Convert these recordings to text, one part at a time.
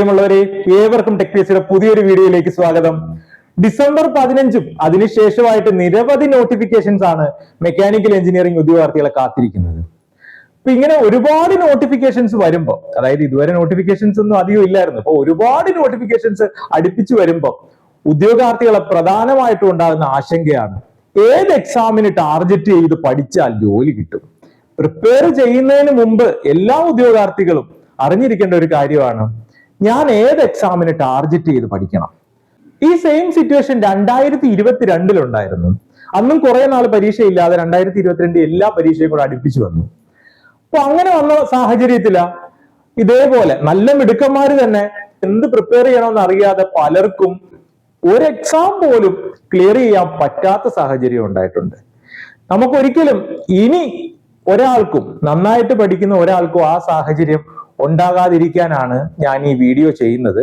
പ്രിയമുള്ളവരെ ഏവർക്കും ടെക്നീസിയുടെ പുതിയൊരു വീഡിയോയിലേക്ക് സ്വാഗതം. ഡിസംബർ പതിനഞ്ചും അതിനുശേഷമായിട്ട് നിരവധി നോട്ടിഫിക്കേഷൻസ് ആണ് മെക്കാനിക്കൽ എഞ്ചിനീയറിംഗ് ഉദ്യോഗാർത്ഥികളെ കാത്തിരിക്കുന്നത്. അപ്പൊ ഇങ്ങനെ ഒരുപാട് നോട്ടിഫിക്കേഷൻസ് വരുമ്പോൾ അതായത് ഇതുവരെ നോട്ടിഫിക്കേഷൻസ് ഒന്നും അധികം ഇല്ലായിരുന്നു അപ്പൊ ഒരുപാട് നോട്ടിഫിക്കേഷൻസ് അടുപ്പിച്ചു വരുമ്പോൾ ഉദ്യോഗാർത്ഥികളെ പ്രധാനമായിട്ടും ഉണ്ടാകുന്ന ആശങ്കയാണ് ഏത് എക്സാമിന് ടാർജറ്റ് ചെയ്ത് പഠിച്ചാൽ ജോലി കിട്ടും? പ്രിപ്പയർ ചെയ്യുന്നതിന് മുമ്പ് എല്ലാ ഉദ്യോഗാർത്ഥികളും അറിഞ്ഞിരിക്കേണ്ട ഒരു കാര്യമാണ് ഞാൻ ഏത് എക്സാമിന് ടാർജറ്റ് ചെയ്ത് പഠിക്കണം? ഈ സെയിം സിറ്റുവേഷൻ രണ്ടായിരത്തി ഇരുപത്തിരണ്ടിലുണ്ടായിരുന്നു അന്നും കുറെ നാൾ പരീക്ഷയില്ലാതെ രണ്ടായിരത്തി ഇരുപത്തിരണ്ട് എല്ലാ പരീക്ഷയും കൂടെ അടുപ്പിച്ചു വന്നു. അപ്പൊ അങ്ങനെ വന്ന സാഹചര്യത്തില ഇതേപോലെ നല്ല മിടുക്കന്മാര് തന്നെ എന്ത് പ്രിപ്പയർ ചെയ്യണമെന്ന് അറിയാതെ പലർക്കും ഒരു എക്സാം പോലും ക്ലിയർ ചെയ്യാൻ പറ്റാത്ത സാഹചര്യം ഉണ്ടായിട്ടുണ്ട്. നമുക്കൊരിക്കലും ഇനി ഒരാൾക്കും നന്നായിട്ട് പഠിക്കുന്ന ഒരാൾക്കും ആ സാഹചര്യം ഉണ്ടാകാതിരിക്കാനാണ് ഞാൻ ഈ വീഡിയോ ചെയ്യുന്നത്.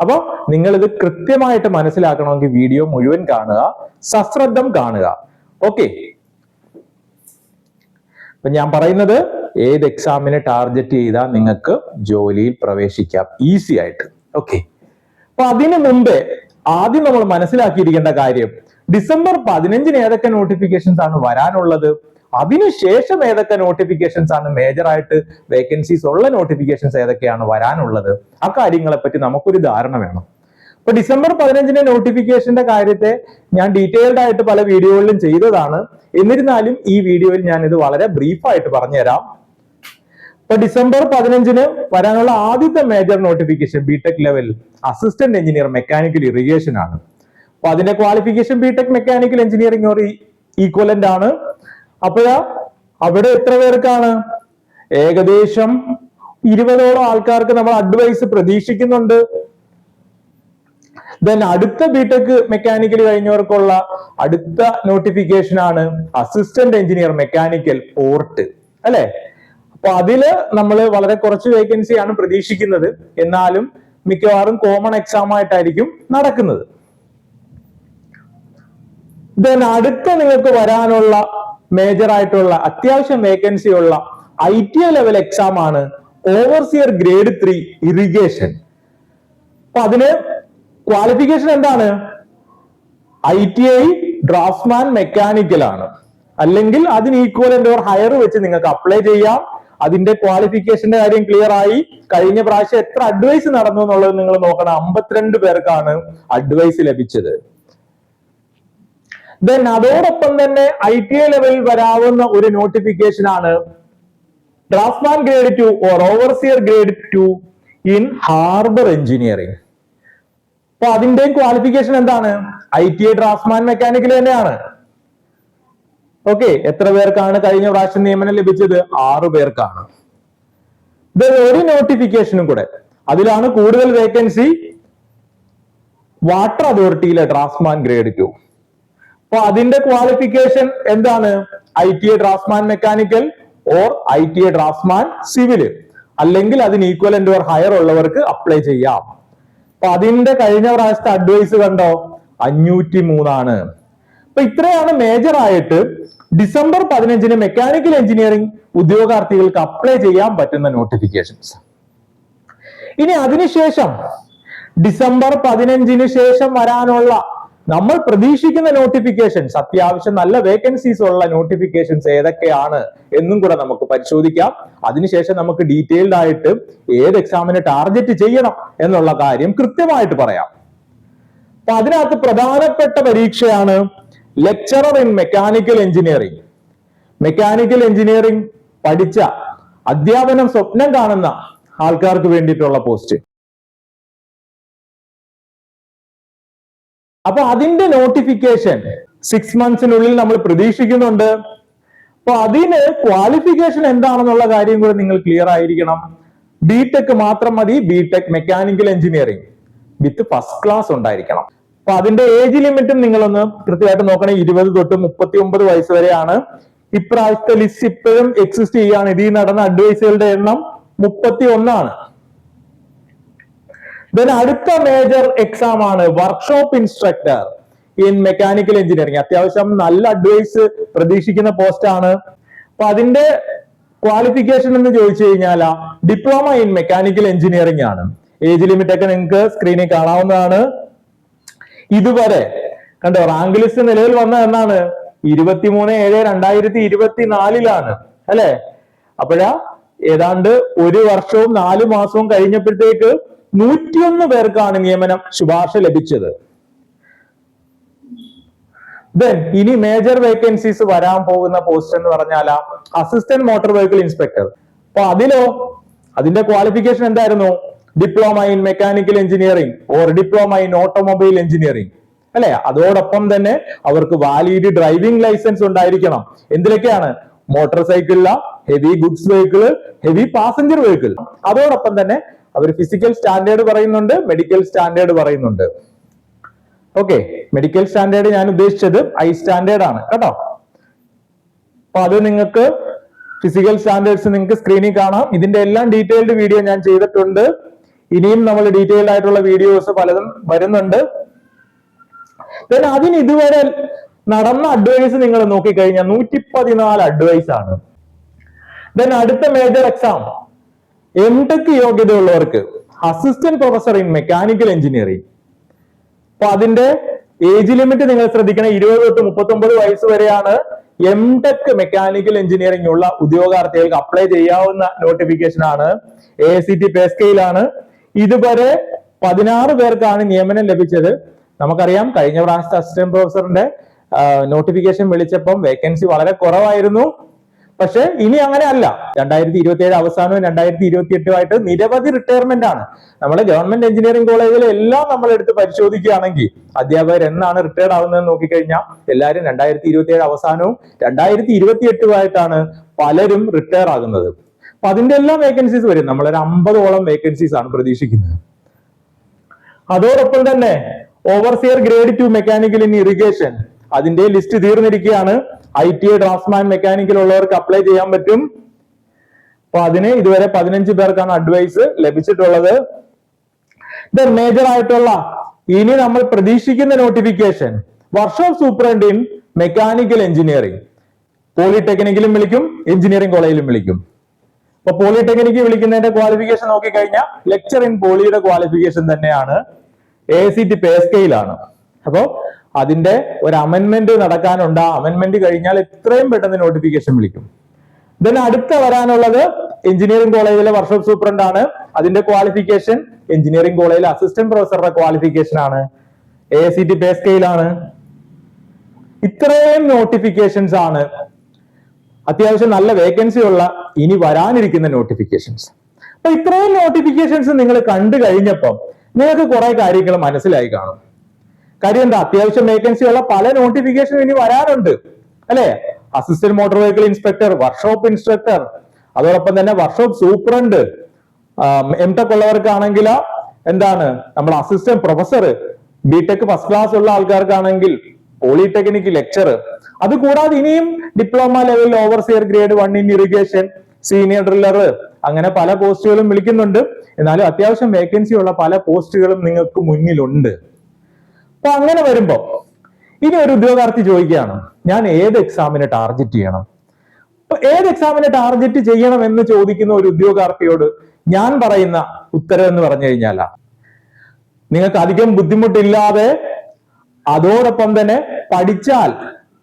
അപ്പോൾ നിങ്ങൾ ഇത് കൃത്യമായിട്ട് മനസ്സിലാക്കണമെങ്കിൽ വീഡിയോ മുഴുവൻ കാണുക സശ്രദ്ധം കാണുക. ഓക്കെ. അപ്പൊ ഞാൻ പറയുന്നത് ഏത് എക്സാമിനെ ടാർഗറ്റ് ചെയ്താൽ നിങ്ങൾക്ക് ജോലിയിൽ പ്രവേശിക്കാം. ഈസി ആയിട്ട്. ഓക്കെ. അപ്പൊ അതിനു മുമ്പേ ആദ്യം നമ്മൾ മനസ്സിലാക്കിയിരിക്കേണ്ട കാര്യം ഡിസംബർ പതിനഞ്ചിന് ഏതൊക്കെ നോട്ടിഫിക്കേഷൻസ് ആണ് വരാനുള്ളത്? അതിനുശേഷം ഏതൊക്കെ നോട്ടിഫിക്കേഷൻസ് ആണ് മേജർ ആയിട്ട് വേക്കൻസീസ് ഉള്ള നോട്ടിഫിക്കേഷൻസ് ഏതൊക്കെയാണ് വരാനുള്ളത്? ആ കാര്യങ്ങളെ പറ്റി നമുക്കൊരു ധാരണ വേണം. ഇപ്പൊ ഡിസംബർ പതിനഞ്ചിന്റെ നോട്ടിഫിക്കേഷന്റെ കാര്യത്തെ ഞാൻ ഡീറ്റെയിൽഡ് ആയിട്ട് പല വീഡിയോകളിലും ചെയ്തതാണ്. എന്നിരുന്നാലും ഈ വീഡിയോയിൽ ഞാൻ ഇത് വളരെ ബ്രീഫായിട്ട് പറഞ്ഞുതരാം. ഇപ്പൊ ഡിസംബർ പതിനഞ്ചിന് വരാനുള്ള ആദ്യത്തെ major notification BTech level assistant engineer mechanical irrigation ആണ്. അപ്പൊ അതിന്റെ qualification BTech mechanical engineering or equivalent ആണ്. അപ്പോഴാ? അവിടെ എത്ര പേർക്കാണ്? ഏകദേശം ഇരുപതോളം ആൾക്കാർക്ക് നമ്മൾ അഡ്വൈസ് പ്രതീക്ഷിക്കുന്നുണ്ട്. ദെൻ അടുത്ത ബിടെക് മെക്കാനിക്കൽ കഴിഞ്ഞവർക്കുള്ള അടുത്ത നോട്ടിഫിക്കേഷൻ ആണ് അസിസ്റ്റന്റ് എഞ്ചിനീയർ മെക്കാനിക്കൽ പോർട്ട് അല്ലെ? അപ്പൊ അതിൽ നമ്മൾ വളരെ കുറച്ച് വേക്കൻസി ആണ് പ്രതീക്ഷിക്കുന്നത്. എന്നാലും മിക്കവാറും കോമൺ എക്സാം ആയിട്ടായിരിക്കും നടക്കുന്നത്. ദെൻ അടുത്ത നിങ്ങൾക്ക് വരാനുള്ള മേജർ ആയിട്ടുള്ള അത്യാവശ്യം വേക്കൻസി ഉള്ള I T I level exam ആണ് ഓവർസിയർ ഗ്രേഡ് ത്രീ ഇറിഗേഷൻ അപ്പൊ അതിന് ക്വാളിഫിക്കേഷൻ എന്താണ്? I T I draftsman mechanical ആണ്. അല്ലെങ്കിൽ അതിന് ഈക്വലന്റ് ഓർ ഹയർ വെച്ച് നിങ്ങൾക്ക് അപ്ലൈ ചെയ്യാം. അതിന്റെ ക്വാളിഫിക്കേഷന്റെ കാര്യം ക്ലിയർ ആയി. കഴിഞ്ഞ പ്രാവശ്യം എത്ര അഡ്വൈസ് നടന്നു എന്നുള്ളത് നിങ്ങൾ നോക്കണം. അമ്പത്തിരണ്ട് പേർക്കാണ് അഡ്വൈസ് ലഭിച്ചത്. ദെൻ അതോടൊപ്പം തന്നെ ഐ ടി ഐ ലെവലിൽ വരാവുന്ന ഒരു നോട്ടിഫിക്കേഷൻ ആണ്. Draftsman grade two or overseer grade two in harbour engineering അപ്പൊ അതിന്റെയും ക്വാളിഫിക്കേഷൻ എന്താണ്? I T I draftsman mechanical തന്നെയാണ്. ഓക്കെ എത്ര പേർക്കാണ് കഴിഞ്ഞ പ്രാവശ്യം നിയമനം ലഭിച്ചത്? ആറു പേർക്കാണ്. ഒരു നോട്ടിഫിക്കേഷനും കൂടെ. അതിലാണ് കൂടുതൽ വേക്കൻസി വാട്ടർ അതോറിറ്റിയിലെ ഡ്രാഫ്റ്റ്മാൻ ഗ്രേഡ് ടു അപ്പൊ അതിന്റെ ക്വാളിഫിക്കേഷൻ എന്താണ്? I T A draftsman mechanical or I T A draftsman civil അല്ലെങ്കിൽ അതിന് ഈക്വലന്റ് ഓർ ഹയർ ഉള്ളവർക്ക് അപ്ലൈ ചെയ്യാം. അപ്പൊ അതിന്റെ കഴിഞ്ഞ പ്രാവശ്യത്തെ അഡ്വൈസ് കണ്ടോ? അഞ്ഞൂറ്റി മൂന്നാണ് അപ്പൊ ഇത്രയാണ് മേജർ ആയിട്ട് ഡിസംബർ പതിനഞ്ചിന് മെക്കാനിക്കൽ എഞ്ചിനീയറിംഗ് ഉദ്യോഗാർത്ഥികൾക്ക് അപ്ലൈ ചെയ്യാൻ പറ്റുന്ന നോട്ടിഫിക്കേഷൻസ് ഇനി അതിനുശേഷം ഡിസംബർ പതിനഞ്ചിന് ശേഷം വരാനുള്ള നമ്മൾ പ്രതീക്ഷിക്കുന്ന നോട്ടിഫിക്കേഷൻസ് അത്യാവശ്യം നല്ല വേക്കൻസീസ് ഉള്ള നോട്ടിഫിക്കേഷൻസ് ഏതൊക്കെയാണ് എന്നും കൂടെ നമുക്ക് പരിശോധിക്കാം. അതിനുശേഷം നമുക്ക് ഡീറ്റെയിൽഡ് ആയിട്ട് ഏത് എക്സാമിനെ ടാർഗറ്റ് ചെയ്യണം എന്നുള്ള കാര്യം കൃത്യമായിട്ട് പറയാം. അപ്പൊ അതിനകത്ത് പ്രധാനപ്പെട്ട പരീക്ഷയാണ് lecturer in mechanical engineering mechanical engineering പഠിച്ച അധ്യാപനം സ്വപ്നം കാണുന്ന ആൾക്കാർക്ക് വേണ്ടിയിട്ടുള്ള പോസ്റ്റ് അപ്പൊ അതിന്റെ നോട്ടിഫിക്കേഷൻ സിക്സ് മന്ത്സിനുള്ളിൽ നമ്മൾ പ്രതീക്ഷിക്കുന്നുണ്ട്. അപ്പൊ അതിന് ക്വാളിഫിക്കേഷൻ എന്താണെന്നുള്ള കാര്യം കൂടെ നിങ്ങൾ ക്ലിയർ ആയിരിക്കണം. ബിടെക് മാത്രം മതി. BTech mechanical engineering with first class ഉണ്ടായിരിക്കണം. അപ്പൊ അതിന്റെ ഏജ് ലിമിറ്റും നിങ്ങളൊന്ന് കൃത്യമായിട്ട് നോക്കണേ. ഇരുപത് തൊട്ട് മുപ്പത്തി ഒമ്പത് വയസ്സ് വരെയാണ്. ഇപ്രാവശ്യത്തെ ലിസ്റ്റ് ഇപ്പോഴും എക്സിസ്റ്റ് ചെയ്യുകയാണ്. ഇതിൽ നടന്ന അഡ്വൈസുകളുടെ എണ്ണം മുപ്പത്തി ഒന്നാണ് ദെൻ അടുത്ത മേജർ എക്സാം ആണ് workshop instructor in mechanical engineering അത്യാവശ്യം നല്ല അഡ്വൈസ് പ്രതീക്ഷിക്കുന്ന പോസ്റ്റ് ആണ്. അപ്പൊ അതിന്റെ ക്വാളിഫിക്കേഷൻ എന്ന് ചോദിച്ചു കഴിഞ്ഞാൽ ഡിപ്ലോമ ഇൻ മെക്കാനിക്കൽ എഞ്ചിനീയറിംഗ് ആണ്. ഏജ് ലിമിറ്റ് ഒക്കെ നിങ്ങൾക്ക് സ്ക്രീനിൽ കാണാവുന്നതാണ്. ഇതുവരെ കണ്ടോ റാങ്ക് ലിസ്റ്റ് നിലവിൽ വന്ന എന്നാണ്? ഇരുപത്തിമൂന്ന് ഏഴ് രണ്ടായിരത്തി ഇരുപത്തിനാലിലാണ് അല്ലെ? അപ്പോഴാ ഏതാണ്ട് ഒരു വർഷവും നാല് മാസവും കഴിഞ്ഞപ്പോഴത്തേക്ക് നൂറ്റിയൊന്ന് പേർക്കാണ് നിയമനം ശുപാർശ ലഭിച്ചത്. ഇനി മേജർ വേക്കൻസീസ് വരാൻ പോകുന്ന പോസ്റ്റ് എന്ന് പറഞ്ഞാൽ അസിസ്റ്റന്റ് മോട്ടോർ വെഹിക്കിൾ ഇൻസ്പെക്ടർ അപ്പൊ അതിലോ അതിന്റെ ക്വാളിഫിക്കേഷൻ എന്തായിരുന്നു? Diploma in mechanical engineering or diploma in automobile engineering അല്ലെ? അതോടൊപ്പം തന്നെ അവർക്ക് വാലിഡ് ഡ്രൈവിംഗ് ലൈസൻസ് ഉണ്ടായിരിക്കണം. എന്തിലൊക്കെയാണ്? Motor സൈക്കിളില heavy goods vehicle heavy passenger vehicle അതോടൊപ്പം തന്നെ അവർ ഫിസിക്കൽ സ്റ്റാൻഡേർഡ് പറയുന്നുണ്ട് മെഡിക്കൽ സ്റ്റാൻഡേർഡ് പറയുന്നുണ്ട്. ഓക്കെ മെഡിക്കൽ സ്റ്റാൻഡേർഡ് ഞാൻ ഉദ്ദേശിച്ചത് ഐ സ്റ്റാൻഡേർഡ് ആണ് കേട്ടോ? അപ്പൊ അത് നിങ്ങൾക്ക് ഫിസിക്കൽ സ്റ്റാൻഡേർഡ്സ് നിങ്ങൾക്ക് സ്ക്രീനിൽ കാണാം. ഇതിന്റെ എല്ലാം ഡീറ്റെയിൽഡ് വീഡിയോ ഞാൻ ചെയ്തിട്ടുണ്ട്. ഇനിയും നമ്മൾ ഡീറ്റെയിൽഡ് ആയിട്ടുള്ള വീഡിയോസ് പലതും വരുന്നുണ്ട്. അതിന് ഇതുവരെ നടന്ന അഡ്വൈസ് നിങ്ങൾ നോക്കിക്കഴിഞ്ഞാൽ നൂറ്റി പതിനാല് അഡ്വൈസ് ആണ്. ദെൻ അടുത്ത major exam M tech യോഗ്യതയുള്ളവർക്ക് assistant professor in mechanical engineering അപ്പൊ അതിന്റെ ഏജ് ലിമിറ്റ് നിങ്ങൾ ശ്രദ്ധിക്കണം. ഇരുപത് തൊട്ട് മുപ്പത്തൊമ്പത് വയസ്സ് വരെയാണ് എം ടെക് മെക്കാനിക്കൽ എഞ്ചിനീയറിംഗ് ഉള്ള ഉദ്യോഗാർത്ഥികൾക്ക് അപ്ലൈ ചെയ്യാവുന്ന നോട്ടിഫിക്കേഷൻ ആണ്. എ സി ടി പേ സ്കെയിലാണ് ഇതുവരെ പതിനാറ് പേർക്കാണ് നിയമനം ലഭിച്ചത്. നമുക്കറിയാം കഴിഞ്ഞ പ്രാവശ്യത്തെ അസിസ്റ്റന്റ് പ്രൊഫസറിന്റെ നോട്ടിഫിക്കേഷൻ വിളിച്ചപ്പം വേക്കൻസി വളരെ കുറവായിരുന്നു. പക്ഷെ ഇനി അങ്ങനെ അല്ല. രണ്ടായിരത്തി ഇരുപത്തി ഏഴ് അവസാനവും രണ്ടായിരത്തി ഇരുപത്തി എട്ടുമായിട്ട് നിരവധി റിട്ടയർമെന്റ് ആണ്. നമ്മുടെ ഗവൺമെന്റ് എഞ്ചിനീയറിംഗ് കോളേജിൽ എല്ലാം നമ്മൾ എടുത്ത് പരിശോധിക്കുകയാണെങ്കിൽ അധ്യാപകർ എന്നാണ് റിട്ടയർഡ് ആവുന്നത് നോക്കിക്കഴിഞ്ഞാൽ എല്ലാവരും രണ്ടായിരത്തി ഇരുപത്തി ഏഴ് അവസാനവും രണ്ടായിരത്തി ഇരുപത്തി എട്ടുമായിട്ടാണ് പലരും റിട്ടയർ ആകുന്നത്. അപ്പൊ അതിന്റെ എല്ലാം വേക്കൻസീസ് വരും. നമ്മളൊരു അമ്പതോളം വേക്കൻസീസ് ആണ് പ്രതീക്ഷിക്കുന്നത്. അതോടൊപ്പം തന്നെ overseer grade two mechanical in irrigation അതിന്റെ list തീർന്നിരിക്കുകയാണ്. I T I draftsman mechanical ഉള്ളവർക്ക് അപ്ലൈ ചെയ്യാൻ പറ്റും. അപ്പൊ അതിന് ഇതുവരെ പതിനഞ്ച് പേർക്കാണ് അഡ്വൈസ് ലഭിച്ചിട്ടുള്ളത്. ദ മേജർ ആയിട്ടുള്ള ഇനി നമ്മൾ പ്രതീക്ഷിക്കുന്ന notification workshop superintendent in mechanical engineering പോളിടെക്നിക്കിലും വിളിക്കും എഞ്ചിനീയറിംഗ് കോളേജിലും വിളിക്കും. അപ്പൊ പോളിടെക്നിക്ക് വിളിക്കുന്നതിന്റെ ക്വാളിഫിക്കേഷൻ നോക്കിക്കഴിഞ്ഞാൽ ലെക്ചർ ഇൻ പോളിയുടെ ക്വാളിഫിക്കേഷൻ തന്നെയാണ്. എ സി ടി പേ സ്കെയിലാണ് അപ്പോ അതിന്റെ ഒരു അമെന്മെന്റ് നടക്കാനുണ്ട്. ആ അമെന്മെന്റ് കഴിഞ്ഞാൽ എത്രയും പെട്ടെന്ന് നോട്ടിഫിക്കേഷൻ വിളിക്കും. ദെൻ അടുത്ത വരാനുള്ളത് എഞ്ചിനീയറിംഗ് കോളേജിലെ വർക്ക്ഷോപ്പ് സൂപ്രണ്ട് ആണ്. അതിന്റെ ക്വാളിഫിക്കേഷൻ എഞ്ചിനീയറിംഗ് കോളേജിലെ അസിസ്റ്റന്റ് പ്രൊഫസറുടെ ക്വാളിഫിക്കേഷൻ ആണ്. എ സി ടി പേ സ്കെയിലാണ് ഇത്രയും നോട്ടിഫിക്കേഷൻസ് ആണ്. അത്യാവശ്യം നല്ല വേക്കൻസി ഉള്ള ഇനി വരാനിരിക്കുന്ന നോട്ടിഫിക്കേഷൻസ് അപ്പൊ ഇത്രയും നോട്ടിഫിക്കേഷൻസ് നിങ്ങൾ കണ്ടു കഴിഞ്ഞപ്പം നിങ്ങൾക്ക് കുറെ കാര്യങ്ങൾ മനസ്സിലായി കാണും. കാര്യം എന്താ അത്യാവശ്യം വേക്കൻസി ഉള്ള പല നോട്ടിഫിക്കേഷൻ ഇനി വരാനുണ്ട് അല്ലെ? Assistant motor vehicle inspector workshop instructor അതോടൊപ്പം തന്നെ വർക്ക്ഷോപ്പ് സൂപ്രണ്ട് എം ടെക് ഉള്ളവർക്കാണെങ്കിൽ എന്താണ്? നമ്മൾ assistant professor BTech first class ഉള്ള ആൾക്കാർക്കാണെങ്കിൽ പോളിടെക്നിക് ലെക്ചർ അത് കൂടാതെ ഇനിയും ഡിപ്ലോമ ലെവലിൽ overseer grade one in irrigation senior driller അങ്ങനെ പല പോസ്റ്റുകളും വിളിക്കുന്നുണ്ട്. എന്നാലും അത്യാവശ്യം വേക്കൻസി ഉള്ള പല പോസ്റ്റുകളും നിങ്ങൾക്ക് മുന്നിലുണ്ട്. അപ്പൊ അങ്ങനെ വരുമ്പോ ഇനി ഒരു ഉദ്യോഗാർത്ഥി ചോദിക്കുകയാണ് ഞാൻ ഏത് എക്സാമിനെ ടാർഗറ്റ് ചെയ്യണം? അപ്പൊ ഏത് എക്സാമിനെ ടാർഗറ്റ് ചെയ്യണം എന്ന് ചോദിക്കുന്ന ഒരു ഉദ്യോഗാർത്ഥിയോട് ഞാൻ പറയുന്ന ഉത്തരം എന്ന് പറഞ്ഞു കഴിഞ്ഞാലാ നിങ്ങൾക്ക് അധികം ബുദ്ധിമുട്ടില്ലാതെ അതോടൊപ്പം തന്നെ പഠിച്ചാൽ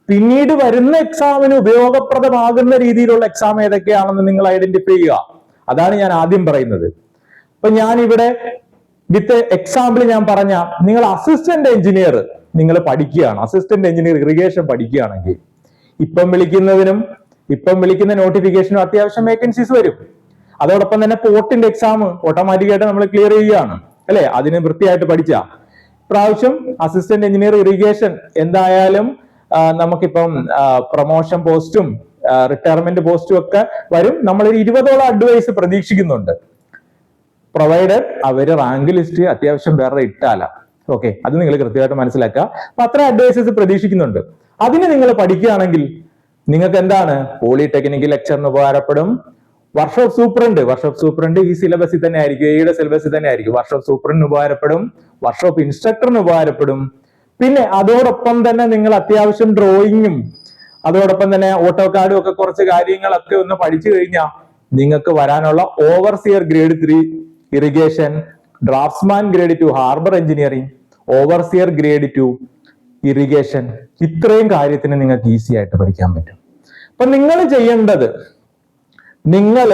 പിന്നീട് വരുന്ന എക്സാമിന് ഉപയോഗപ്രദമാകുന്ന രീതിയിലുള്ള എക്സാം ഏതൊക്കെയാണെന്ന് നിങ്ങൾ ഐഡന്റിഫൈ ചെയ്യുക. അതാണ് ഞാൻ ആദ്യം പറയുന്നത്. അപ്പൊ ഞാൻ ഇവിടെ വിത്ത് എക്സാമ്പിൾ ഞാൻ പറഞ്ഞ നിങ്ങൾ അസിസ്റ്റന്റ് എഞ്ചിനീയർ നിങ്ങൾ പഠിക്കുകയാണ്. അസിസ്റ്റന്റ് എഞ്ചിനീയർ ഇറിഗേഷൻ പഠിക്കുകയാണെങ്കിൽ ഇപ്പം വിളിക്കുന്നതിനും ഇപ്പം വിളിക്കുന്ന നോട്ടിഫിക്കേഷനും അത്യാവശ്യം വേക്കൻസീസ് വരും. അതോടൊപ്പം തന്നെ പോർട്ടിന്റെ എക്സാം ഓട്ടോമാറ്റിക്കായിട്ട് നമ്മൾ ക്ലിയർ ചെയ്യുകയാണ്. അല്ലെ? അതിന് വൃത്തിയായിട്ട് പഠിച്ച. പ്രാവശ്യം അസിസ്റ്റന്റ് എഞ്ചിനീയർ ഇറിഗേഷൻ എന്തായാലും നമുക്കിപ്പം പ്രൊമോഷൻ പോസ്റ്റും റിട്ടയർമെന്റ് പോസ്റ്റും ഒക്കെ വരും. നമ്മളൊരു ഇരുപതോളം അഡ്വൈസ് പ്രതീക്ഷിക്കുന്നുണ്ട്. പ്രൊവൈഡഡ് അവർ റാങ്ക് ലിസ്റ്റ് അത്യാവശ്യം വേറെ ഇട്ടാല. ഓക്കെ അത് നിങ്ങൾ കൃത്യമായിട്ട് മനസ്സിലാക്കുക. അപ്പൊ അത്ര അഡ്വൈസസ് പ്രതീക്ഷിക്കുന്നുണ്ട്. അതിന് നിങ്ങൾ പഠിക്കുകയാണെങ്കിൽ നിങ്ങൾക്ക് എന്താണ്? പോളിടെക്നിക്കൽ ലെക്ചറിന് ഉപകാരപ്പെടും. വർക്ക്ഷോപ്പ് സൂപ്രണ്ട് വർക്ക്ഷോപ്പ് സൂപ്രണ്ട് ഈ സിലബസിൽ തന്നെ ആയിരിക്കും എയുടെ സിലബസിൽ തന്നെ ആയിരിക്കും. വർക്ക്ഷോപ്പ് സൂപ്രണ്ടിന് ഉപകാരപ്പെടും. വർക്ക്ഷോപ്പ് ഇൻസ്ട്രക്ടറിന് ഉപകാരപ്പെടും. പിന്നെ അതോടൊപ്പം തന്നെ നിങ്ങൾ അത്യാവശ്യം ഡ്രോയിങ്ങും അതോടൊപ്പം തന്നെ ഓട്ടോ കാർഡും ഒക്കെ കുറച്ച് കാര്യങ്ങളൊക്കെ ഒന്ന് പഠിച്ചു കഴിഞ്ഞാൽ നിങ്ങൾക്ക് വരാനുള്ള overseer grade three irrigation draftsman grade two harbour engineering overseer grade two irrigation ഇത്രയും കാര്യത്തിന് നിങ്ങൾക്ക് ഈസി ആയിട്ട് പഠിക്കാൻ പറ്റും. അപ്പൊ നിങ്ങൾ ചെയ്യേണ്ടത് നിങ്ങൾ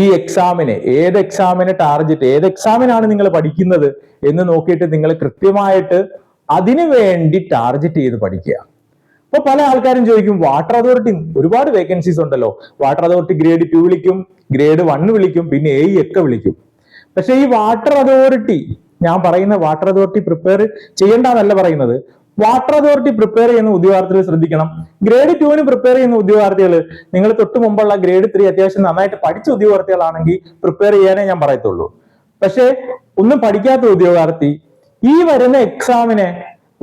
ഈ എക്സാമിന് ഏത് എക്സാമിന് ടാർഗറ്റ് ഏത് എക്സാമിനാണ് നിങ്ങൾ പഠിക്കുന്നത് എന്ന് നോക്കിയിട്ട് നിങ്ങൾ കൃത്യമായിട്ട് അതിനു വേണ്ടി ടാർഗറ്റ് ചെയ്ത് പഠിക്കുക. അപ്പൊ പല ആൾക്കാരും ചോദിക്കും വാട്ടർ അതോറിറ്റി ഒരുപാട് വേക്കൻസീസ് ഉണ്ടല്ലോ. വാട്ടർ അതോറിറ്റി ഗ്രേഡ് ടു വിളിക്കും ഗ്രേഡ് വൺ വിളിക്കും പിന്നെ എ ഒക്കെ വിളിക്കും. പക്ഷെ ഈ വാട്ടർ അതോറിറ്റി ഞാൻ പറയുന്ന വാട്ടർ അതോറിറ്റി പ്രിപ്പയർ ചെയ്യേണ്ടെന്നല്ല പറയുന്നത്. വാട്ടർ അതോറിറ്റി പ്രിപ്പയർ ചെയ്യുന്ന ഉദ്യോഗാർത്ഥികൾ ശ്രദ്ധിക്കണം. ഗ്രേഡ് ടുവിന് പ്രിപ്പയർ ചെയ്യുന്ന ഉദ്യോഗാർത്ഥികൾ നിങ്ങൾ തൊട്ട് മുമ്പുള്ള ഗ്രേഡ് ത്രീ അത്യാവശ്യം നന്നായിട്ട് പഠിച്ച ഉദ്യോഗാർത്ഥികളാണെങ്കിൽ പ്രിപ്പയർ ചെയ്യാനേ ഞാൻ പറയത്തുള്ളൂ. പക്ഷേ ഒന്നും പഠിക്കാത്ത ഉദ്യോഗാർത്ഥി ഈ വരുന്ന എക്സാമിനെ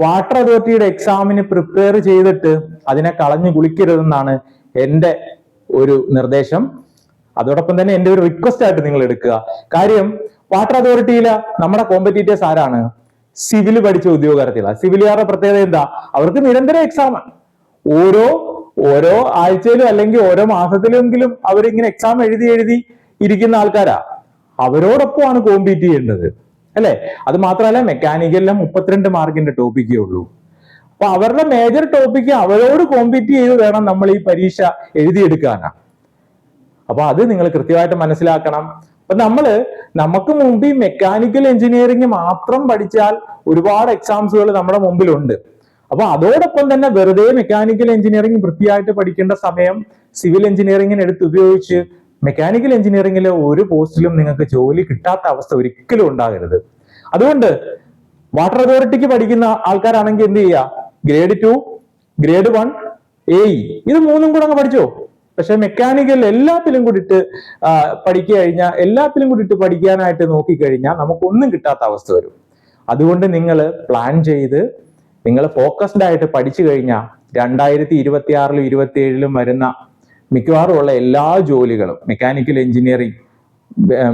വാട്ടർ അതോറിറ്റിയുടെ എക്സാമിന് പ്രിപ്പയർ ചെയ്തിട്ട് അതിനെ കളഞ്ഞു കുളിക്കരുതെന്നാണ് എന്റെ ഒരു നിർദ്ദേശം. അതോടൊപ്പം തന്നെ എന്റെ ഒരു റിക്വസ്റ്റ് ആയിട്ട് നിങ്ങൾ എടുക്കുക. കാര്യം വാട്ടർ അതോറിറ്റിയിലെ നമ്മുടെ കോമ്പറ്റീറ്റേഴ്സ് ആരാണ്? സിവിൽ പഠിച്ച ഉദ്യോഗാർത്ഥികളാണ് സിവിലുകാരുടെ പ്രത്യേകത എന്താ? അവർക്ക് നിരന്തരം എക്സാം ഓരോ ഓരോ ആഴ്ചയിലും അല്ലെങ്കിൽ ഓരോ മാസത്തിലെങ്കിലും അവരിങ്ങനെ എക്സാം എഴുതി എഴുതി ഇരിക്കുന്ന ആൾക്കാരാ. അവരോടൊപ്പമാണ് കോമ്പീറ്റ് ചെയ്യേണ്ടത്. അല്ലെ? അത് മാത്രമല്ല മെക്കാനിക്കലിലെ മുപ്പത്തിരണ്ട് മാർക്കിന്റെ ടോപ്പിക്കേ ഉള്ളൂ. അപ്പൊ അവരുടെ മേജർ ടോപ്പിക്ക് അവരോട് കോമ്പീറ്റ് ചെയ്ത് വേണം നമ്മൾ ഈ പരീക്ഷ എഴുതിയെടുക്കാനാ. അപ്പൊ അത് നിങ്ങൾ കൃത്യമായിട്ട് മനസ്സിലാക്കണം. അപ്പൊ നമ്മൾ നമുക്ക് മുമ്പ് ഈ മെക്കാനിക്കൽ എഞ്ചിനീയറിംഗ് മാത്രം പഠിച്ചാൽ ഒരുപാട് എക്സാംസുകൾ നമ്മുടെ മുമ്പിലുണ്ട്. അപ്പൊ അതോടൊപ്പം തന്നെ വെറുതെ മെക്കാനിക്കൽ എഞ്ചിനീയറിംഗ് വൃത്തിയായിട്ട് പഠിക്കേണ്ട സമയം സിവിൽ എഞ്ചിനീയറിംഗിന് എടുത്ത് ഉപയോഗിച്ച് മെക്കാനിക്കൽ എഞ്ചിനീയറിംഗിലെ ഒരു പോസ്റ്റിലും നിങ്ങൾക്ക് ജോലി കിട്ടാത്ത അവസ്ഥ ഒരിക്കലും ഉണ്ടാകരുത്. അതുകൊണ്ട് വാട്ടർ അതോറിറ്റിക്ക് പഠിക്കുന്ന ആൾക്കാരാണെങ്കിൽ എന്ത് ചെയ്യുക? Grade two grade one A ഇത് മൂന്നും കൂടെ അങ്ങ് പഠിച്ചോ? പക്ഷെ മെക്കാനിക്കൽ എല്ലാത്തിലും കൂടിയിട്ട് പഠിക്കുക കഴിഞ്ഞാൽ എല്ലാത്തിലും കൂടിയിട്ട് പഠിക്കാനായിട്ട് നോക്കിക്കഴിഞ്ഞാൽ നമുക്കൊന്നും കിട്ടാത്ത അവസ്ഥ വരും. അതുകൊണ്ട് നിങ്ങൾ പ്ലാൻ ചെയ്ത് നിങ്ങൾ ഫോക്കസ്ഡ് ആയിട്ട് പഠിച്ചു കഴിഞ്ഞാൽ രണ്ടായിരത്തി ഇരുപത്തി ആറിലും ഇരുപത്തി ഏഴിലും വരുന്ന മിക്കവാറും ഉള്ള എല്ലാ ജോലികളും മെക്കാനിക്കൽ എഞ്ചിനീയറിംഗ്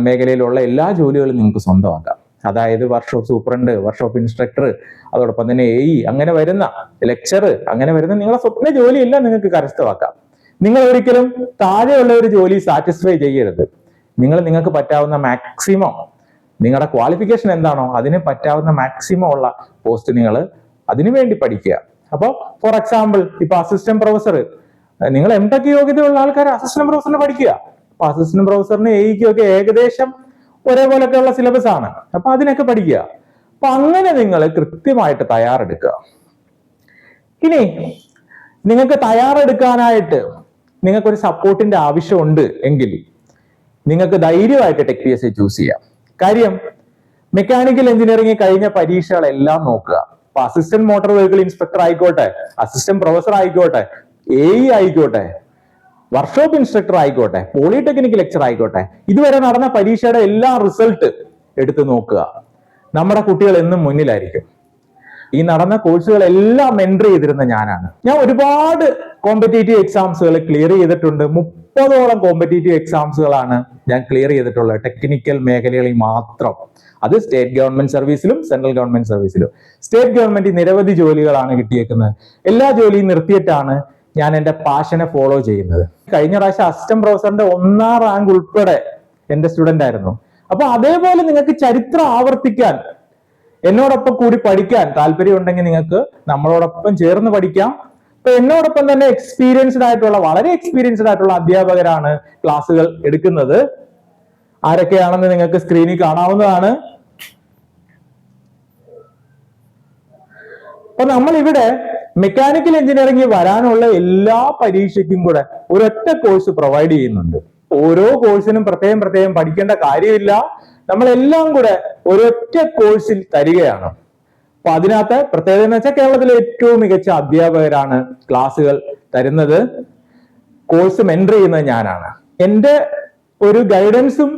മേഖലയിലുള്ള എല്ലാ ജോലികളും നിങ്ങൾക്ക് സ്വന്തമാക്കാം. അതായത് വർക്ക്ഷോപ്പ് സൂപ്രണ്ട് വർക്ക്ഷോപ്പ് ഇൻസ്ട്രക്ടർ അതോടൊപ്പം തന്നെ എ അങ്ങനെ വരുന്ന ലെക്ചർ അങ്ങനെ വരുന്ന നിങ്ങളെ സ്വപ്ന ജോലിയെല്ലാം നിങ്ങൾക്ക് കരസ്ഥമാക്കാം. നിങ്ങൾ ഒരിക്കലും താഴെയുള്ള ഒരു ജോലി സാറ്റിസ്ഫൈ ചെയ്യരുത്. നിങ്ങൾ നിങ്ങൾക്ക് പറ്റാവുന്ന മാക്സിമം നിങ്ങളുടെ ക്വാളിഫിക്കേഷൻ എന്താണോ അതിന് പറ്റാവുന്ന മാക്സിമം ഉള്ള പോസ്റ്റ് നിങ്ങൾ അതിനു വേണ്ടി പഠിക്കുക. അപ്പോൾ ഫോർ എക്സാമ്പിൾ ഇപ്പൊ അസിസ്റ്റന്റ് പ്രൊഫസർ നിങ്ങൾ എം ടെക് യോഗ്യതയുള്ള ആൾക്കാർ അസിസ്റ്റന്റ് പ്രൊഫസറിന് പഠിക്കുക. അപ്പൊ അസിസ്റ്റന്റ് പ്രൊഫസറിന് എയ്ക്കൊക്കെ ഏകദേശം ഒരേപോലൊക്കെ ഉള്ള സിലബസ് ആണ്. അപ്പൊ അതിനൊക്കെ പഠിക്കുക. അപ്പൊ അങ്ങനെ നിങ്ങൾ കൃത്യമായിട്ട് തയ്യാറെടുക്കുക. ഇനി നിങ്ങൾക്ക് തയ്യാറെടുക്കാനായിട്ട് നിങ്ങൾക്ക് ഒരു സപ്പോർട്ടിന്റെ ആവശ്യമുണ്ട് എങ്കിൽ നിങ്ങൾക്ക് ധൈര്യമായിട്ട് Tech P S C choose ചെയ്യാം. കാര്യം മെക്കാനിക്കൽ എഞ്ചിനീയറിംഗ് കഴിഞ്ഞ പരീക്ഷകളെല്ലാം നോക്കുക. അപ്പൊ അസിസ്റ്റന്റ് മോട്ടോർ വെഹിക്കിൾ ഇൻസ്പെക്ടർ ആയിക്കോട്ടെ അസിസ്റ്റന്റ് പ്രൊഫസർ ആയിക്കോട്ടെ എ ആയിക്കോട്ടെ വർക്ക്ഷോപ്പ് ഇൻസ്ട്രക്ടർ ആയിക്കോട്ടെ പോളിടെക്നിക് ലെക്ചർ ആയിക്കോട്ടെ ഇതുവരെ നടന്ന പരീക്ഷയുടെ എല്ലാ റിസൾട്ട് എടുത്തു നോക്കുക. നമ്മുടെ കുട്ടികൾ എന്നും മുന്നിലായിരിക്കും. ഈ നടന്ന കോഴ്സുകളെല്ലാം എൻട്രി ചെയ്തിരുന്ന ഞാനാണ്. ഞാൻ ഒരുപാട് കോമ്പറ്റേറ്റീവ് എക്സാംസുകൾ ക്ലിയർ ചെയ്തിട്ടുണ്ട്. മുപ്പതോളം കോമ്പറ്റേറ്റീവ് എക്സാംസുകളാണ് ഞാൻ ക്ലിയർ ചെയ്തിട്ടുള്ളത്. ടെക്നിക്കൽ മേഖലകളിൽ മാത്രം. അത് സ്റ്റേറ്റ് ഗവൺമെന്റ് സർവീസിലും സെൻട്രൽ ഗവൺമെന്റ് സർവീസിലും സ്റ്റേറ്റ് ഗവൺമെന്റ് നിരവധി ജോലികളാണ് കിട്ടിയേക്കുന്നത്. എല്ലാ ജോലിയും നിർത്തിയിട്ടാണ് ഞാൻ എന്റെ പാഷനെ ഫോളോ ചെയ്യുന്നത്. കഴിഞ്ഞ പ്രാവശ്യം അസിസ്റ്റന്റ് പ്രൊഫസറിന്റെ ഒന്നാം റാങ്ക് ഉൾപ്പെടെ എന്റെ സ്റ്റുഡന്റ് ആയിരുന്നു. അപ്പൊ അതേപോലെ നിങ്ങൾക്ക് ചരിത്രം ആവർത്തിക്കാൻ എന്നോടൊപ്പം കൂടി പഠിക്കാൻ താല്പര്യം ഉണ്ടെങ്കിൽ നിങ്ങൾക്ക് നമ്മളോടൊപ്പം ചേർന്ന് പഠിക്കാം. ഇപ്പൊ എന്നോടൊപ്പം തന്നെ എക്സ്പീരിയൻസ്ഡ് ആയിട്ടുള്ള വളരെ എക്സ്പീരിയൻസ്ഡ് ആയിട്ടുള്ള അധ്യാപകരാണ് ക്ലാസ്സുകൾ എടുക്കുന്നത്. ആരൊക്കെയാണെന്ന് നിങ്ങൾക്ക് സ്ക്രീനിൽ കാണാവുന്നതാണ്. അപ്പൊ നമ്മൾ ഇവിടെ മെക്കാനിക്കൽ എഞ്ചിനീയറിംഗ് വരാനുള്ള എല്ലാ പരീക്ഷയ്ക്കും കൂടെ ഒരൊറ്റ കോഴ്സ് പ്രൊവൈഡ് ചെയ്യുന്നുണ്ട്. ഓരോ കോഴ്സിനും പ്രത്യേകം പ്രത്യേകം പഠിക്കേണ്ട കാര്യമില്ല. നമ്മളെല്ലാം കൂടെ ഒരൊറ്റ കോഴ്സിൽ തരികയാണ്. അപ്പൊ അതിനകത്ത് പ്രത്യേകത എന്ന് വെച്ചാൽ കേരളത്തിലെ ഏറ്റവും മികച്ച അധ്യാപകരാണ് ക്ലാസ്സുകൾ തരുന്നത്. കോഴ്സ് മെന്റർ ചെയ്യുന്നത് ഞാനാണ്. എന്റെ ഒരു ഗൈഡൻസും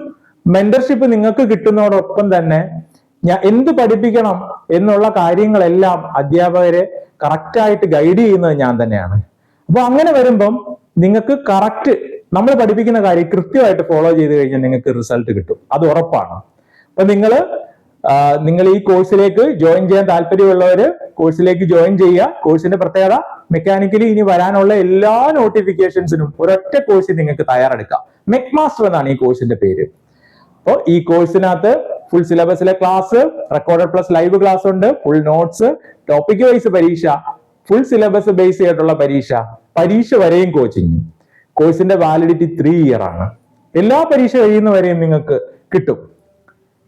മെന്റർഷിപ്പ് നിങ്ങൾക്ക് കിട്ടുന്നതോടൊപ്പം തന്നെ ഞാൻ എന്ത് പഠിപ്പിക്കണം എന്നുള്ള കാര്യങ്ങളെല്ലാം അധ്യാപകരെ കറക്റ്റായിട്ട് ഗൈഡ് ചെയ്യുന്നത് ഞാൻ തന്നെയാണ്. അപ്പൊ അങ്ങനെ വരുമ്പം നിങ്ങൾക്ക് കറക്റ്റ് നമ്മൾ പഠിപ്പിക്കുന്ന കാര്യം കൃത്യമായിട്ട് ഫോളോ ചെയ്ത് കഴിഞ്ഞാൽ നിങ്ങൾക്ക് റിസൾട്ട് കിട്ടും. അത് ഉറപ്പാണ്. അപ്പൊ നിങ്ങൾ നിങ്ങൾ ഈ കോഴ്സിലേക്ക് ജോയിൻ ചെയ്യാൻ താല്പര്യമുള്ളവര് കോഴ്സിലേക്ക് ജോയിൻ ചെയ്യുക. കോഴ്സിന്റെ പ്രത്യേകത മെക്കാനിക്കലി ഇനി വരാനുള്ള എല്ലാ നോട്ടിഫിക്കേഷൻസിനും ഒരൊറ്റ കോഴ്സ് നിങ്ങൾക്ക് തയ്യാറെടുക്കാം. മെക് മാസ്റ്റർ എന്നാണ് ഈ കോഴ്സിന്റെ പേര്. അപ്പോൾ ഈ കോഴ്സിനകത്ത് full സിലബസിലെ class recorded plus live class ഉണ്ട് ഫുൾ നോട്ട്സ് ടോപ്പിക് വൈസ് പരീക്ഷ ഫുൾ സിലബസ് ബേസ് ചെയ്തിട്ടുള്ള പരീക്ഷ പരീക്ഷ വരെയും കോച്ചിങ് കോഴ്സിന്റെ വാലിഡിറ്റി ത്രീ ഇയർ ആണ്. എല്ലാ പരീക്ഷ കഴിയുന്നവരെയും നിങ്ങൾക്ക് കിട്ടും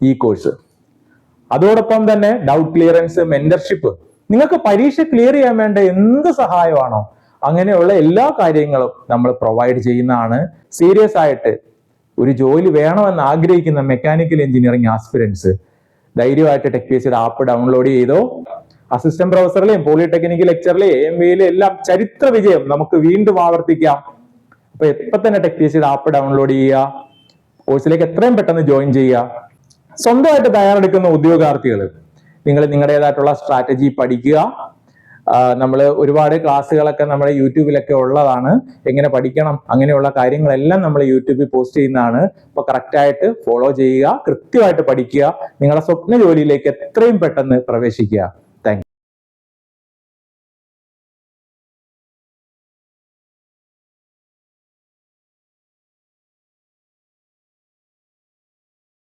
ഈ കോഴ്സ് അതോടൊപ്പം തന്നെ ഡൗട്ട് ക്ലിയറൻസ് മെന്റർഷിപ്പ് നിങ്ങൾക്ക് പരീക്ഷ ക്ലിയർ ചെയ്യാൻ വേണ്ട എന്ത് സഹായമാണോ അങ്ങനെയുള്ള എല്ലാ കാര്യങ്ങളും നമ്മൾ പ്രൊവൈഡ് ചെയ്യുന്നതാണ്. സീരിയസ് ആയിട്ട് ഒരു ജോലി വേണമെന്ന് ആഗ്രഹിക്കുന്ന മെക്കാനിക്കൽ എഞ്ചിനീയറിംഗ് ആസ്പിരൻസ് ധൈര്യമായിട്ട് ടെക് ആപ്പ് ഡൗൺലോഡ് ചെയ്തോ അസിസ്റ്റന്റ് പ്രൊഫസറിലെയും പോളിടെക്നിക്കൽ ലെക്ചറിലെയും എം വിയിലെയും എല്ലാം ചരിത്ര വിജയം നമുക്ക് വീണ്ടും ആവർത്തിക്കാം. അപ്പൊ ഇപ്പൊ തന്നെ ടെക് പി സിയുടെ ആപ്പ് ഡൗൺലോഡ് ചെയ്യുക കോഴ്സിലേക്ക് എത്രയും പെട്ടെന്ന് ജോയിൻ ചെയ്യുക. സ്വന്തമായിട്ട് തയ്യാറെടുക്കുന്ന ഉദ്യോഗാർത്ഥികൾ നിങ്ങൾ നിങ്ങളുടേതായിട്ടുള്ള സ്ട്രാറ്റജി പഠിക്കുക. നമ്മൾ ഒരുപാട് ക്ലാസ്സുകളൊക്കെ നമ്മുടെ യൂട്യൂബിലൊക്കെ ഉള്ളതാണ്. എങ്ങനെ പഠിക്കണം അങ്ങനെയുള്ള കാര്യങ്ങളെല്ലാം നമ്മൾ യൂട്യൂബിൽ പോസ്റ്റ് ചെയ്യുന്നതാണ്. അപ്പൊ കറക്റ്റായിട്ട് ഫോളോ ചെയ്യുക കൃത്യമായിട്ട് പഠിക്കുക. നിങ്ങളുടെ സ്വപ്ന ജോലിയിലേക്ക് എത്രയും പെട്ടെന്ന് പ്രവേശിക്കുക.